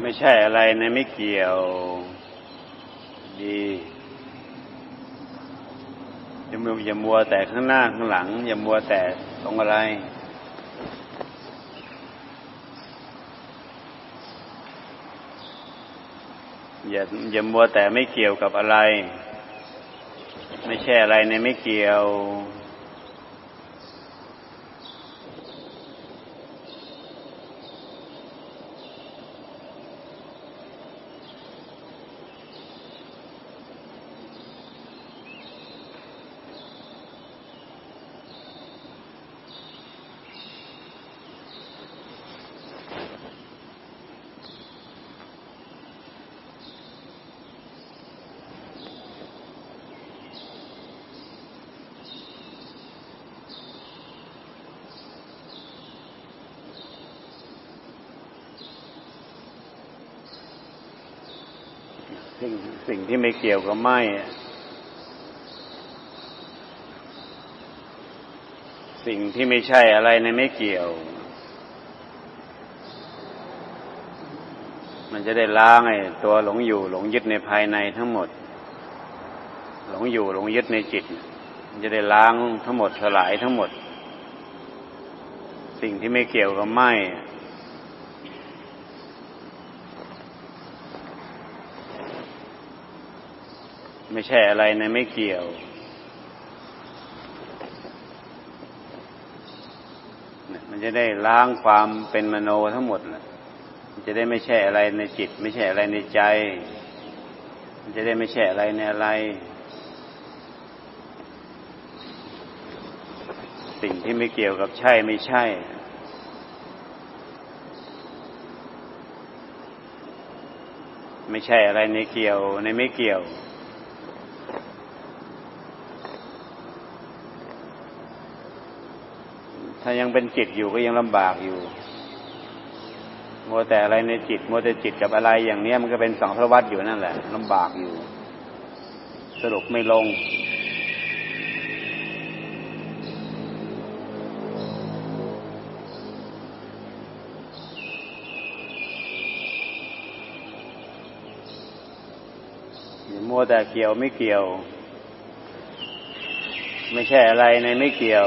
ไม่ใช่อะไรในะไม่เกี่ยว ดีอย่ามัวอย่ามัวแต่ข้างหน้าข้างหลัง อย่ามัวแต่ตรงอะไร อย่าอย่ามัวแต่ไม่เกี่ยวกับอะไร ไม่ใช่อะไรในไม่เกี่ยว สิ่งสิ่งที่ไม่เกี่ยวกับไม่สิ่งที่ไม่ใช่อะไรในไม่เกี่ยว มันจะได้ล้างไอ้ตัวหลงอยู่ หลงยึดในภายในทั้งหมด หลงอยู่หลงยึดในจิต มันจะได้ล้างทั้งหมดสลายทั้งหมด สิ่งที่ไม่เกี่ยวกับไม่ ไม่ใช่อะไรในไม่เกี่ยว มันจะได้ล้างความเป็นมโนทั้งหมดแหละมันจะได้ไม่ใช่อะไรในจิต ไม่ใช่อะไรในใจ มันจะได้ไม่ใช่อะไรในอะไร สิ่งที่ไม่เกี่ยวกับใช่ไม่ใช่ไม่ใช่อะไรในเกี่ยวในไม่เกี่ยว ถ้ายังเป็นจิตอยู่ก็ยังลำบากอยู่มัวแต่อะไรในจิตมัวแต่จิตกับอะไรอย่างเนี้ยมันก็เป็นสองสารวัตรอยู่นั่นแหละลำบากอยู่ สรุปไม่ลง มัวแต่เกี่ยวไม่เกี่ยว ไม่ใช่อะไรในไม่เกี่ยว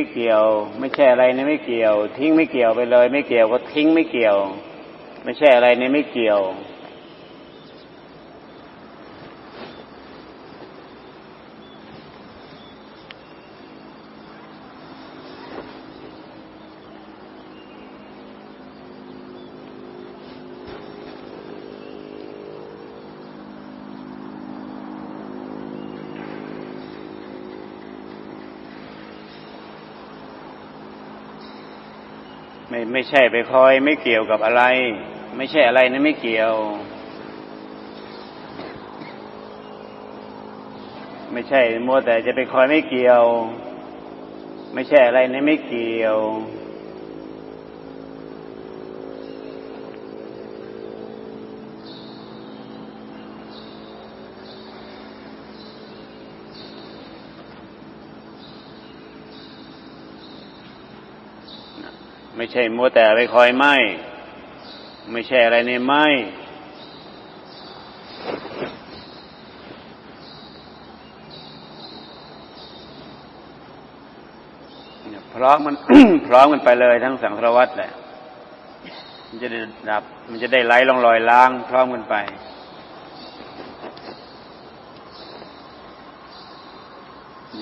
ไม่เกี่ยว ไม่ใช่อะไรในไม่เกี่ยว ทิ้งไม่เกี่ยวไปเลย ไม่เกี่ยวก็ทิ้งไม่เกี่ยว ไม่ใช่อะไรในไม่เกี่ยว ไม่ใช่ไปคอยไม่เกี่ยวกับอะไร ไม่ใช่อะไรนะไม่เกี่ยว ไม่ใช่มัวแต่จะไปคอยไม่เกี่ยว ไม่ใช่อะไรนะไม่เกี่ยว ไม่ใช่มัวแต่ไปคอยไหมไม่ใช่อะไรในไหมพร้อมมันพร้อมกันไปเลยทั้งสังสารวัตรแหละมันจะได้ดับ มันจะได้ไหลลงรอยล้าง พร้อมกันไป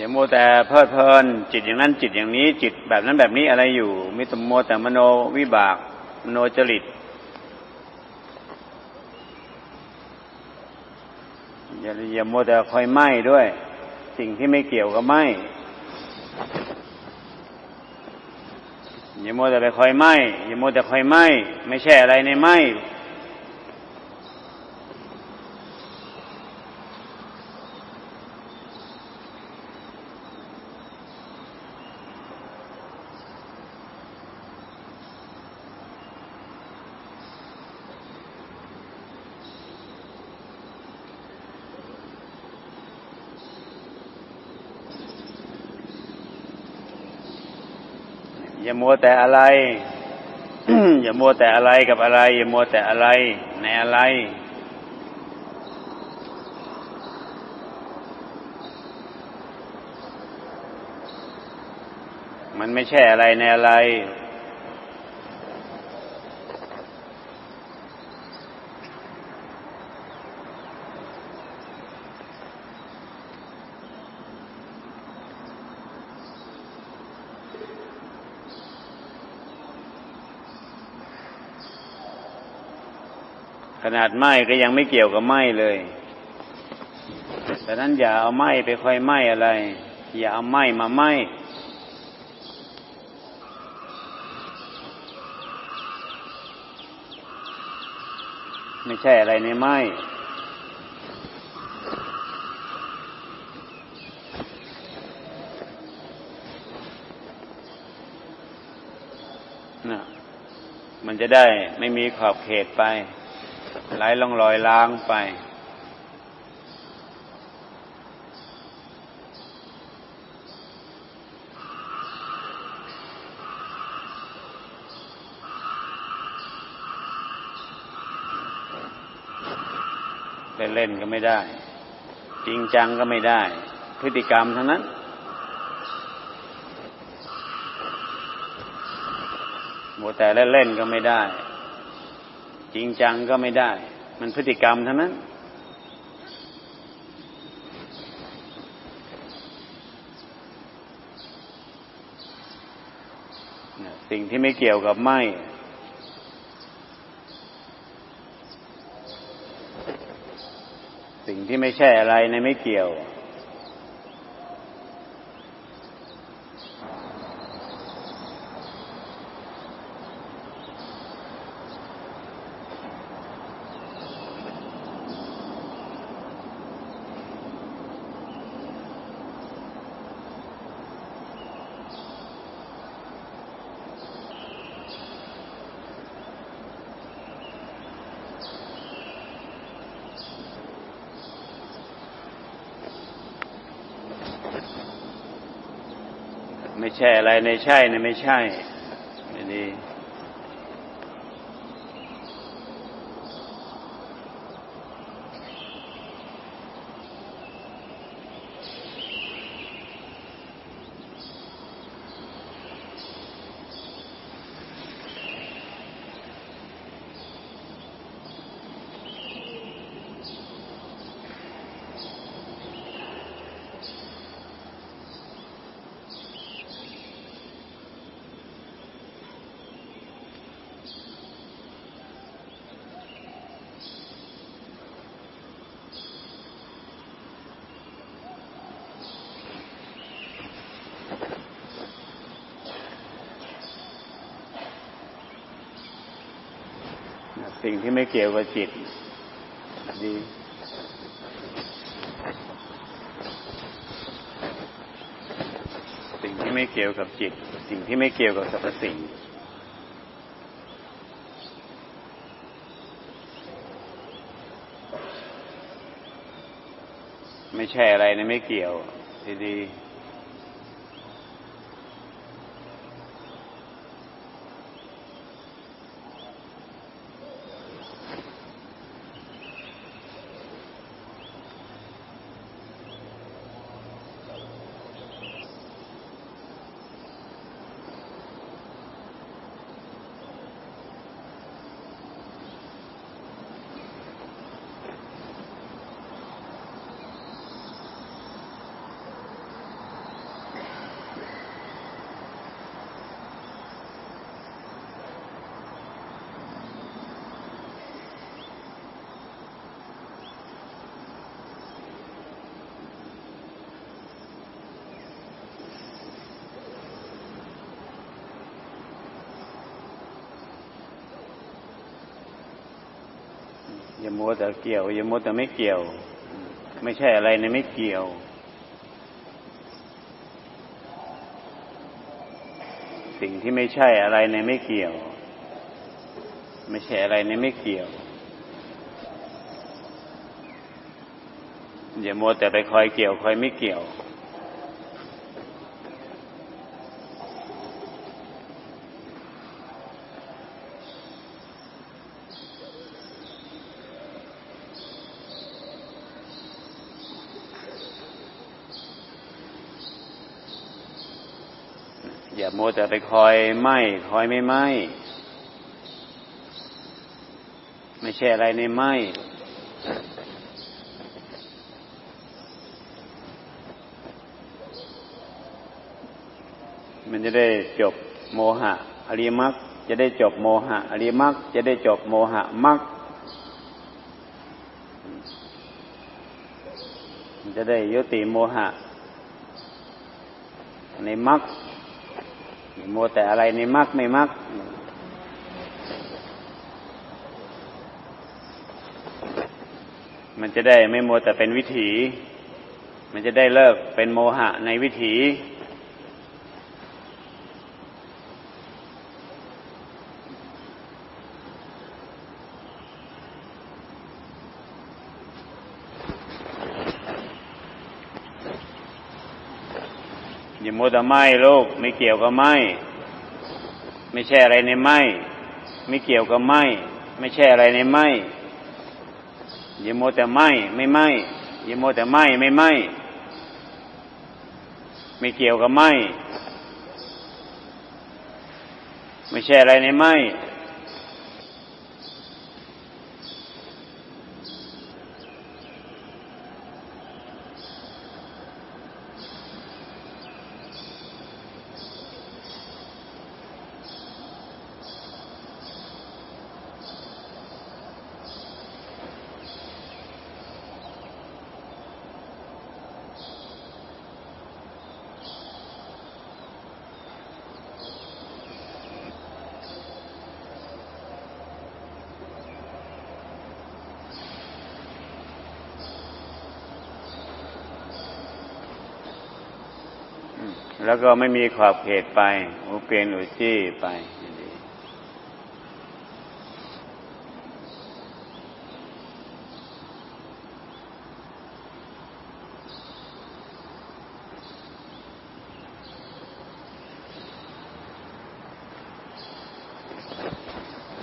อย่ามัวแต่เพลิดเพลิน จิตอย่างนั้นจิตอย่างนี้ จิตแบบนั้นแบบนี้อะไรอยู่มิตรมัวแต่มโนวิบาก มโนจริต อย่าอย่ามัวแต่คอยไหม้ด้วย สิ่งที่ไม่เกี่ยวกับไหม้อย่ามัวแต่ไปคอยไหม้อย่ามัวแต่คอยไหม้ไม่ใช่อะไรในไหม้ อย่ามัวแต่อะไร อย่ามัวแต่อะไรกับอะไร อย่ามัวแต่อะไร ในอะไรมันไม่ใช่อะไรในอะไร นาดไหม้ก็ยังไม่เกี่ยวกับไหม้เลยแต่นั้นอย่าเอาไหม้ไปคอยไหม้อะไร อย่าเอาไหม้มาไหม้ไม่ใช่อะไรในไหม้น่ะมันจะได้ไม่มีขอบเขตไป ไหลลงลอยล้างไป เล่นๆก็ไม่ได้ จริงจังก็ไม่ได้ พฤติกรรมทั้งนั้นหมแต่เล่นๆก็ไม่ได้ จริงจังก็ไม่ได้ มันพฤติกรรมทั้งนั้น สิ่งที่ไม่เกี่ยวกับไหมสิ่งที่ไม่ใช่อะไรในไม่เกี่ยว ไม่ใช่อะไรในใช่ในไม่ใช่ไม่ดี สิ่งที่ไม่เกี่ยวกับจิตดีสิ่งที่ไม่เกี่ยวกับจิต สิ่งที่ไม่เกี่ยวกับสรรพสิ่งไม่ใช่อะไรนะไม่เกี่ยวดีๆ อย่ามัวแต่เกี่ยว อย่ามัวแต่ไม่เกี่ยว ไม่ใช่อะไรในไม่เกี่ยว สิ่งที่ไม่ใช่อะไรในไม่เกี่ยว ไม่ใช่อะไรในไม่เกี่ยว อย่ามัวแต่ไปคอยเกี่ยว คอยไม่เกี่ยว อย่ามัวแต่ไปคอยไหมคอยไม่ไหมไม่ใช่อะไรในไหมมันจะได้จบโมหะอริมรรคจะได้จบโมหะอริมรรคจะได้จบโมหะมรรคมันจะได้ยุติโมหะในมรรค โมวแต่อะไรในมักไม่มักมันจะได้ไม่มัวแต่เป็นวิถี มันจะได้เลิกเป็นโมหะในวิถี มัวแต่ไหม้ลูกไม่เกี่ยวกับไหม้ไม่ใช่อะไรในไหม้ไม่เกี่ยวกับไหม้ไม่ใช่อะไรในไหม้อย่ามัวแต่ไหม้ไม่ไหม้อย่ามัวแต่ไหม้ไม่ไหม้ไม่เกี่ยวกับไหม้ไม่ใช่อะไรในไหม้ แล้วก็ไม่มีขอบเขตไปอุเปลี่ยนอุจี้ไป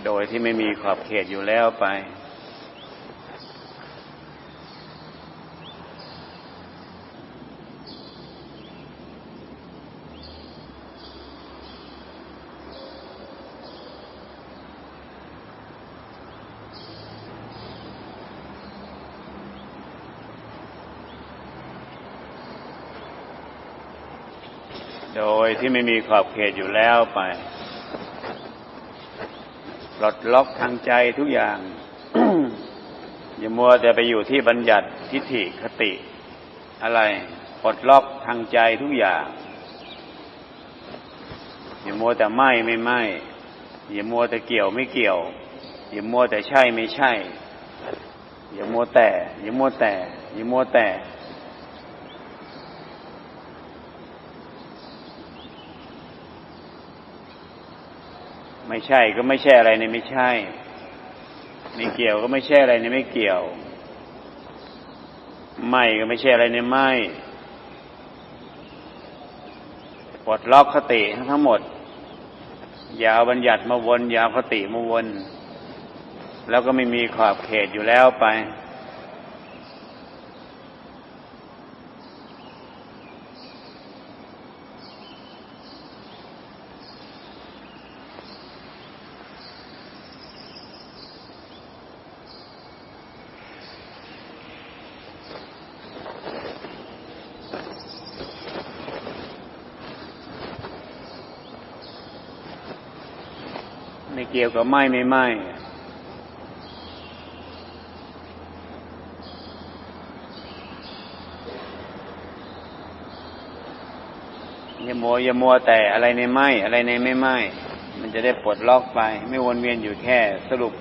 โดยที่ไม่มีขอบเขตอยู่แล้วไป โดย ที่ไม่มีขอบเขตอยู่แล้วไปปลดล็อกทางใจทุกอย่าง อย่ามัวแต่ไปอยู่ที่บัญญัติทิฏฐิคติ อะไรปลดล็อกทางใจทุกอย่าง อย่ามัวแต่ไม่ไม่ไม่อย่ามัวแต่เกี่ยวไม่เกี่ยว อย่ามัวแต่ใช่ไม่ใช่ อย่ามัวแต่ อย่ามัวแต่ อย่ามัวแต่ ไม่ใช่ก็ไม่ใช่อะไรในไม่ใช่ ไม่เกี่ยวก็ไม่ใช่อะไรในไม่เกี่ยว ไม่ก็ไม่ใช่อะไรในไม่ปลดล็อกคติทั้งหมด อย่าเอาบัญญัติมาวนอย่าเอาคติมาวน แล้วก็ไม่มีขอบเขตอยู่แล้วไป เกี่ยวกับไม่ไม่ไม่อย่ามัวอย่ามัวแต่อะไรในไม่อะไรในไม่ไม่มันจะได้ปลดล็อกไป ไม่วนเวียนอยู่แค่สรุป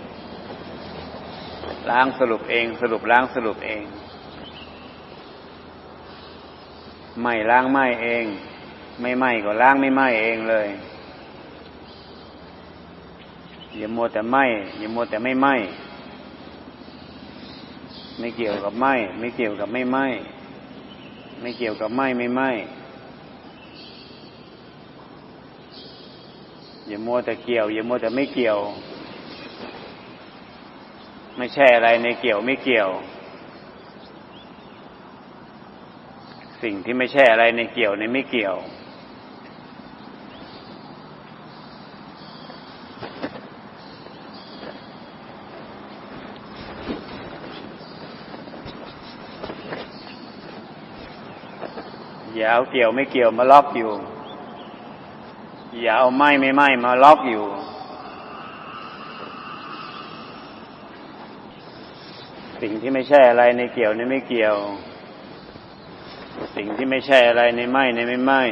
ล้างสรุปเอง สรุปล้างสรุปเองไม่ล้างไม่เอง ไม่ไหมก็ล้างไม่ไหมเองเลย อย่ามัวแต่ไหมอย่ามัวแต่ไม่ไหมไม่เกี่ยวกับไหมไม่เกี่ยวกับไม่ไหมไม่เกี่ยวกับไหมไม่ไหมอย่ามัวแต่เกี่ยวอย่ามัวแต่ไม่เกี่ยว ไม่ใช่อะไรในเกี่ยวไม่เกี่ยว สิ่งที่ไม่ใช่อะไรในเกี่ยวในไม่เกี่ยว อย่าเอาเกี่ยวไม่เกี่ยวมาล็อกอยู่ อย่าเอาไม่ไม่ไม่มาล็อกอยู่ สิ่งที่ไม่ใช่อะไรในเกี่ยวในไม่เกี่ยว สิ่งที่ไม่ใช่อะไรในไม่ในไม่ไม่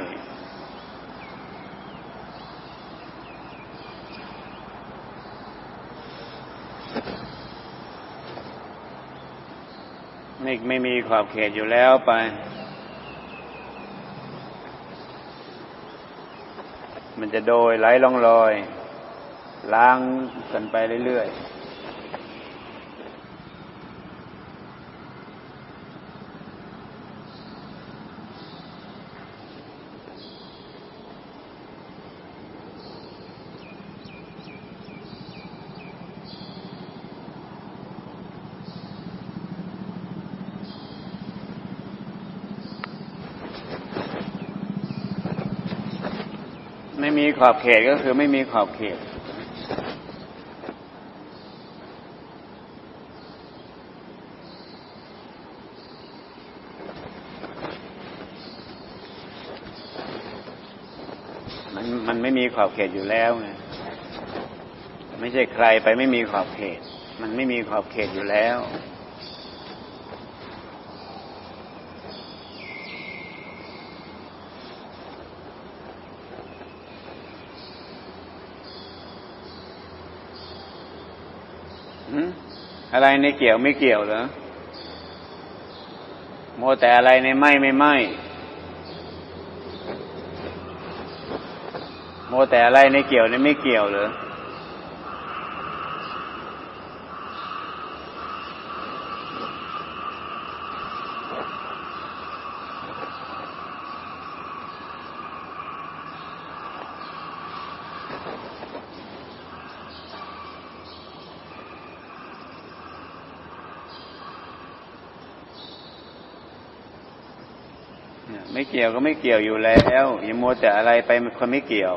ไม่ไม่มีขอบเขตอยู่แล้วไป มันจะโดยไหลล่องลอย ล้างกันไปเรื่อยๆ ม่มีขอบเขตก็คือไม่มีขอบเขต มันมันไม่มีขอบเขตอยู่แล้วไงไม่ใช่ใครไปไม่มีขอบเขต มันไม่มีขอบเขตอยู่แล้ว อะไรในเกี่ยวไม่เกี่ยวเหรอโมแต่อะไรในไหมไม่ไหมโมแต่อะไรในเกี่ยวในไม่เกี่ยวเหรอ เกี่ยวก็ไม่เกี่ยวอยู่แล้วอย่ามัวแต่อะไรไปมันคนไม่เกี่ยว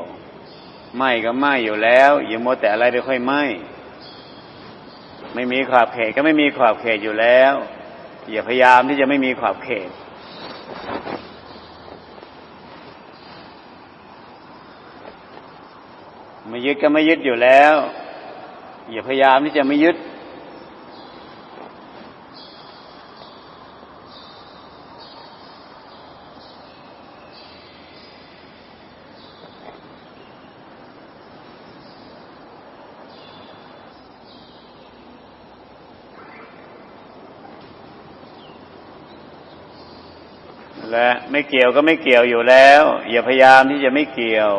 ไม่ก็ไม่อยู่แล้วอย่ามัวแต่อะไรไปค่อยไม่ไม่มีขอบเขตก็ไม่มีขอบเขตอยู่แล้ว อย่าพยายามที่จะไม่มีขอบเขตไม่ยึดก็ไม่ยึดอยู่แล้ว อย่าพยายามที่จะไม่ยึด และ ไม่เกี่ยวก็ไม่เกี่ยวอยู่แล้ว อย่าพยายามที่จะไม่เกี่ยว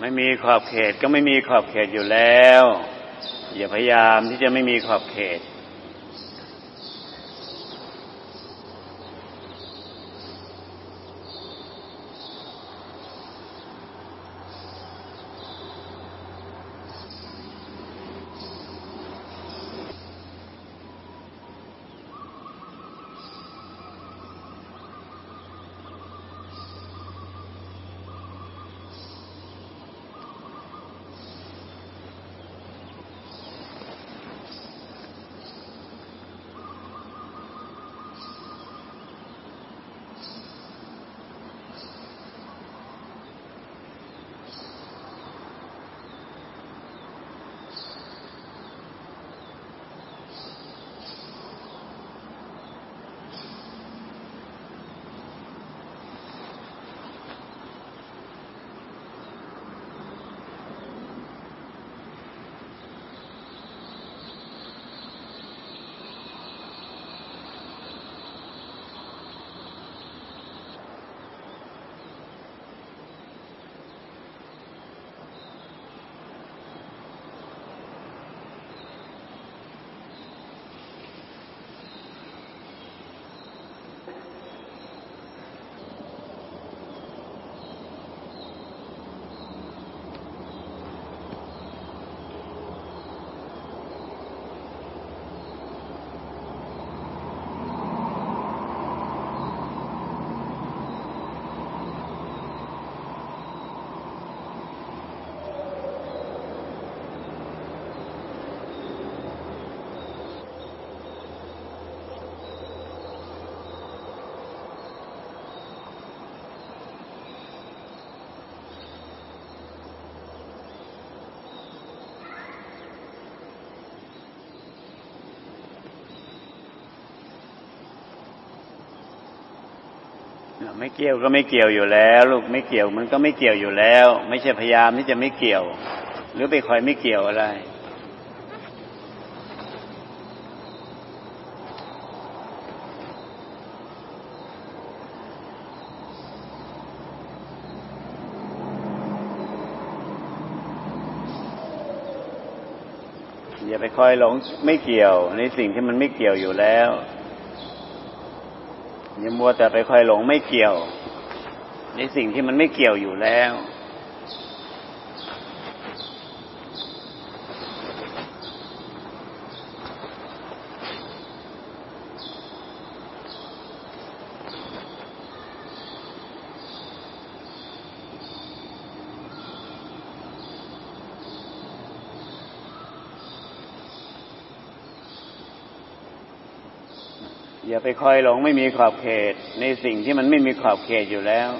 ไม่มีขอบเขตก็ไม่มีขอบเขตอยู่แล้ว อย่าพยายามที่จะไม่มีขอบเขต ไม่เกี่ยวก็ไม่เกี่ยวอยู่แล้ว ลูกไม่เกี่ยวมันก็ไม่เกี่ยวอยู่แล้ว ไม่ใช่พยายามที่จะไม่เกี่ยว หรือไปคอยไม่เกี่ยวอะไร อย่าไปคอยหลงไม่เกี่ยวในสิ่งที่มันไม่เกี่ยวอยู่แล้ว อย่ามัวแต่ไปคอยหลงไม่เกี่ยว ในสิ่งที่มันไม่เกี่ยวอยู่แล้ว ไปคอยหลงไม่มีขอบเขตในสิ่งที่มันไม่มีขอบเขตอยู่แล้ว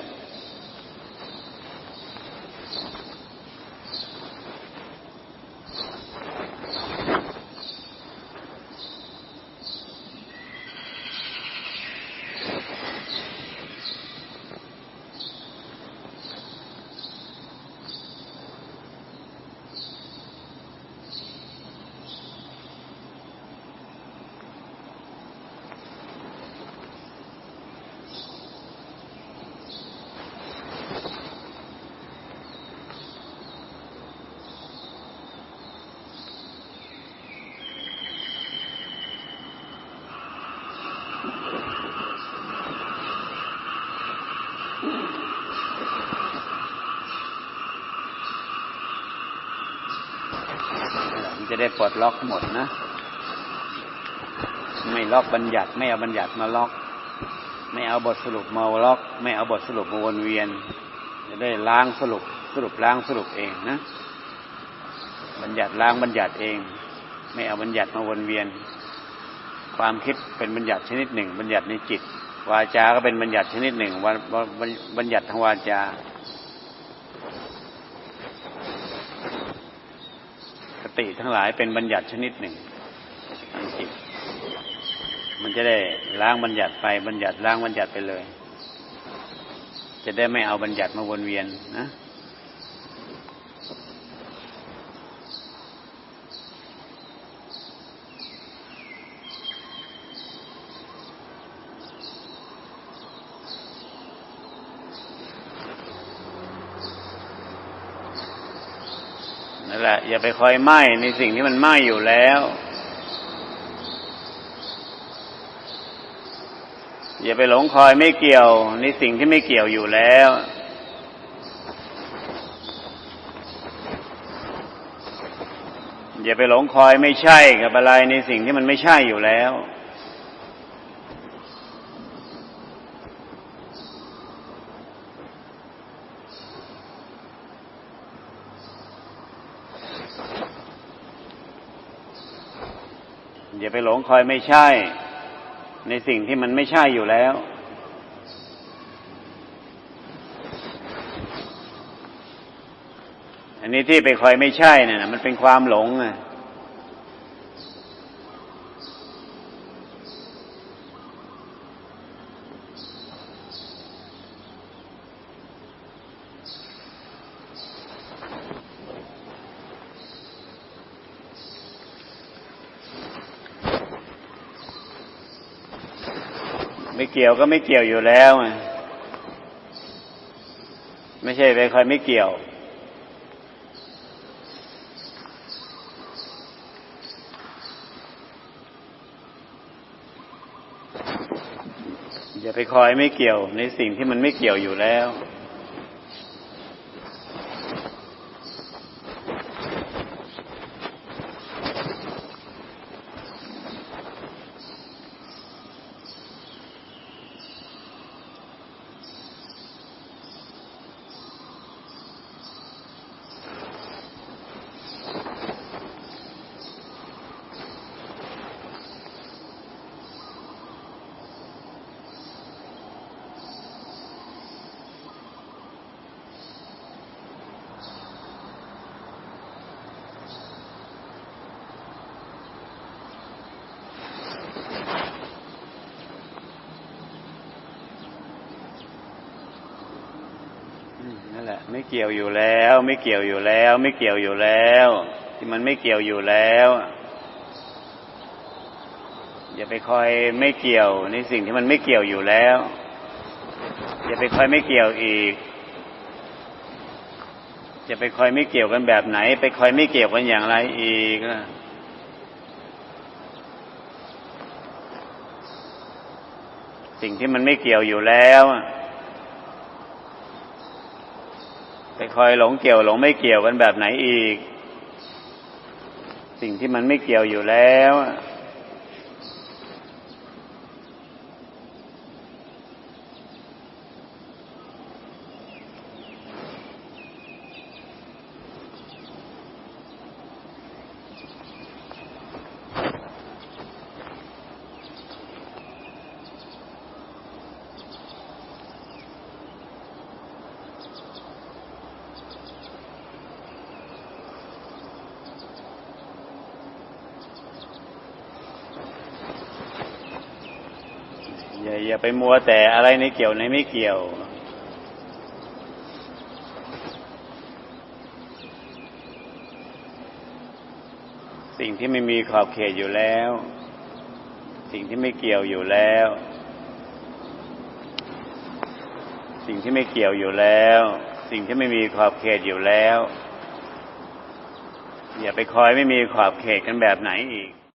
ได้ปลดล็อกหมดนะ ไม่ล็อกบัญญัติ ไม่เอาบัญญัติมาล็อก ไม่เอาบทสรุปมาล็อก ไม่เอาบทสรุปมาวนเวียน จะได้ล้างสรุปสรุปล้างสรุปเองนะ บัญญัติล้างบัญญัติเอง ไม่เอาบัญญัติมาวนเวียน ความคิดเป็นบัญญัติชนิดหนึ่ง บัญญัติในจิต วาจาก็เป็นบัญญัติชนิดหนึ่ง บัญญัติทางวาจา คติทั้งหลายเป็นบัญญัติชนิดหนึ่งทางจิตมันจะได้ล้างบัญญัติไปบัญญัติล้างบัญญัติไปเลย จะได้ไม่เอาบัญญัติมาวนเวียนนะ แหละอย่าไปคอยไหม้ในสิ่งที่มันไหม้อยู่แล้ว อย่าไปหลงคอยไม่เกี่ยวในสิ่งที่ไม่เกี่ยวอยู่แล้วอย่าไปหลงคอยไม่ใช่กับอะไรในสิ่งที่มันไม่ใช่อยู่แล้ว ไปหลงคอยไม่ใช่ ในสิ่งที่มันไม่ใช่อยู่แล้ว อันนี้ที่ไปคอยไม่ใช่เนี่ยมันเป็นความหลงอะ กี่ยวก็ไม่เกี่ยวอยู่แล้วไงไม่ใช่ไปคอยไม่เกี่ยว อย่าไปคอยไม่เกี่ยวในสิ่งที่มันไม่เกี่ยวอยู่แล้ว นั่นแหละ ไม่เกี่ยวอยู่แล้ว ไม่เกี่ยวอยู่แล้ว ไม่เกี่ยวอยู่แล้ว ที่มันไม่เกี่ยวอยู่แล้วอย่าไปคอยไม่เกี่ยวในสิ่งที่มันไม่เกี่ยวอยู่แล้ว อย่าไปคอยไม่เกี่ยวอีกจะไปคอยไม่เกี่ยวกันแบบไหน ไปคอยไม่เกี่ยวกันอย่างไรอีกล่ะ สิ่งที่มันไม่เกี่ยวอยู่แล้วไปคอยหลงเกี่ยวหลงไม่เกี่ยวกันแบบไหนอีก สิ่งที่มันไม่เกี่ยวอยู่แล้ว อย่าไปมัวแต่อะไรในเกี่ยวในไม่เกี่ยว สิ่งที่ไม่มีขอบเขตอยู่แล้ว สิ่งที่ไม่เกี่ยวอยู่แล้ว สิ่งที่ไม่เกี่ยวอยู่แล้ว สิ่งที่ไม่มีขอบเขตอยู่แล้ว อย่าไปคอยไม่มีขอบเขตกันแบบไหนอีก